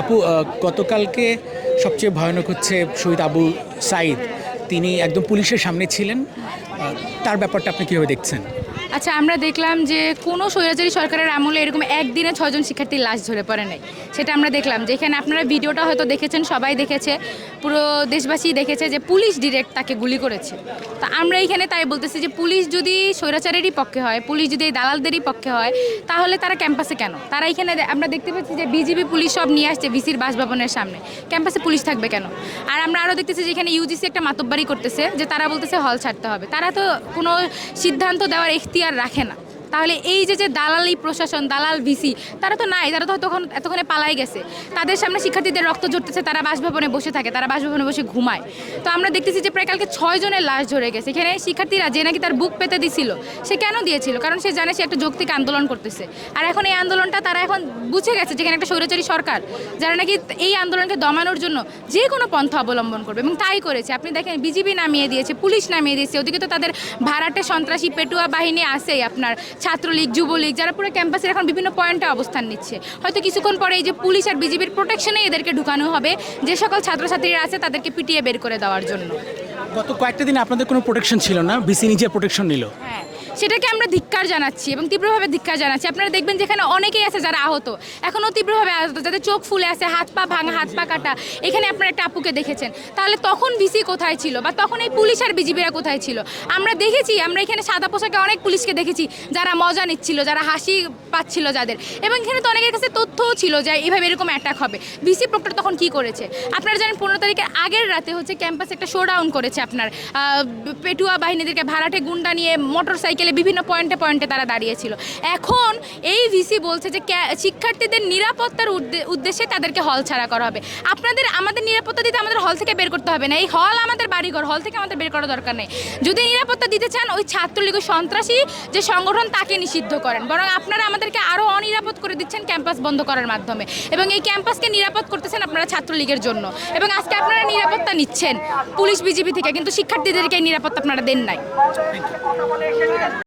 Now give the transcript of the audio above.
আপু গতকালকে সবচেয়ে ভয়ানক হচ্ছে শহীদ আবু সাইদ। তিনি একদম পুলিশের সামনে ছিলেন। তার ব্যাপারটা আপনি কীভাবে দেখছেন? আচ্ছা আমরা দেখলাম যে কোনো স্বৈরাচারী সরকারের আমলে এরকম একদিনে ছজন শিক্ষার্থীর লাশ ঝরে পড়ে নাই। সেটা আমরা দেখলাম যেখানে আপনারা ভিডিওটা হয়তো দেখেছেন, সবাই দেখেছে, পুরো দেশবাসী দেখেছে যে পুলিশ ডিরেক্ট তাকে গুলি করেছে। তা আমরা এখানে তাই বলতেছি যে পুলিশ যদি স্বৈরাচারেরই পক্ষে হয়, পুলিশ যদি এই দালালদেরই পক্ষে হয়, তাহলে তারা ক্যাম্পাসে কেন? তারা এখানে আমরা দেখতে পাচ্ছি যে বিজিবি পুলিশ সব নিয়ে আসছে ভিসির বাসভবনের সামনে। ক্যাম্পাসে পুলিশ থাকবে কেন? আর আমরা আরও দেখতেছি যে এখানে ইউজিসি একটা মাতব্বারি করতেছে, যে তারা বলতেছে হল ছাড়তে হবে। তারা তো কোনো সিদ্ধান্ত দেওয়ার এখতিয়ার রাখে না। তাহলে এই যে যে দালালি প্রশাসন, দালাল ভিসি, তারা তো নাই, তারা তো তখন এতক্ষণে পালাই গেছে। তাদের সামনে শিক্ষার্থীদের রক্ত ঝরতেছে, তারা বাসভবনে বসে থাকে, তারা বাসভবনে বসে ঘুমায়। তো আমরা দেখতেছি যে প্রায় কালকে ছয় জনের লাশ ঝরে গেছে। এখানে শিক্ষার্থীরা যে নাকি তার বুক পেতে দিছিল, সে কেন দিয়েছিল? কারণ সে জানে সে একটা যৌক্তিক আন্দোলন করতেছে। আর এখন এই আন্দোলনটা তারা এখন বুঝে গেছে যেখানে একটা স্বৈরাচারী সরকার, যারা নাকি এই আন্দোলনকে দমানোর জন্য যে কোনো পন্থা অবলম্বন করবে। এবং তাই করেছে। আপনি দেখেন, বিজিবি নামিয়ে দিয়েছে, পুলিশ নামিয়ে দিয়েছে। ওদিকে তো তাদের ভাড়াটে সন্ত্রাসী পেটুয়া বাহিনী আছেই আপনার। ছাত্রলীগ যুবলীগ যারা পুরো ক্যাম্পাসের এখন বিভিন্ন পয়েন্টে অবস্থান নিচ্ছে। হয়তো কিছুক্ষণ পরে এই যে পুলিশ আর বিজিবির প্রোটেকশনে এদেরকে ঢুকানো হবে যে সকল ছাত্রছাত্রীরা আছে তাদেরকে পিটিয়ে বের করে দেওয়ার জন্য। গত কয়েকটা দিন আপনাদের কোনো প্রোটেকশন ছিল না? বিসি নিজে প্রোটেকশন নিল? হ্যাঁ সেটাকে আমরা ধিক্কার জানাচ্ছি এবং তীব্রভাবে ধিক্কার জানাচ্ছি। আপনারা দেখবেন যেখানে অনেকেই আছে যারা আহত এখনও তীব্রভাবে আহত, যাদের চোখ ফুলে আছে, হাত পা ভাঙা, হাত পা কাটা, এখানে আপনারা একটা দেখেছেন। তাহলে তখন ভিসি কোথায় ছিল বা তখন এই পুলিশ আর বিজিবিরা কোথায় ছিল? আমরা দেখেছি, আমরা এখানে সাদা পোশাকে অনেক পুলিশকে দেখেছি, যারা মজা নিচ্ছিল, যারা হাসি পাচ্ছিল যাদের। এবং এখানে তো অনেকের কাছে তথ্যও ছিল যে এইভাবে এরকম অ্যাটাক হবে। ভিসি প্রক্টর তখন কি করেছে? আপনারা জানেন, পনেরো তারিখের আগের রাতে হচ্ছে ক্যাম্পাসে একটা শোডাউন করেছে আপনার পেটুয়া বাহিনীদেরকে ভাড়াটে গুন্ডা নিয়ে মোটর সাইকেলে বিভিন্ন পয়েন্টে পয়েন্টে তারা দাঁড়িয়েছিল। এখন এই ভিসি বলছে যে শিক্ষার্থীদের নিরাপত্তার উদ্দেশ্যে তাদেরকে হল ছাড়া করা হবে। আপনাদের, আমাদের নিরাপত্তা দিতে আমাদের হল থেকে বের করতে হবে না। এই হল আমাদের বাড়িঘর, হল থেকে আমাদের বের করা দরকার নেই। যদি নিরাপত্তা দিতে চান, ওই ছাত্রলীগ সন্ত্রাসী যে সংগঠন, তাকে নিষিদ্ধ করেন। বরং আপনারা আমাদেরকে আরও অনিরাপদ করে দিচ্ছেন ক্যাম্পাস বন্ধ করার মাধ্যমে। এবং এই ক্যাম্পাসকে নিরাপদ করতেছেন আপনারা ছাত্রলীগের জন্য। এবং আজকে আপনারা নিরাপত্তা নিচ্ছেন, পুলিশ, বিজিবি থেকে। কিন্তু শিক্ষার্থীদেরকে নিরাপত্তা আপনারা দেন নাই।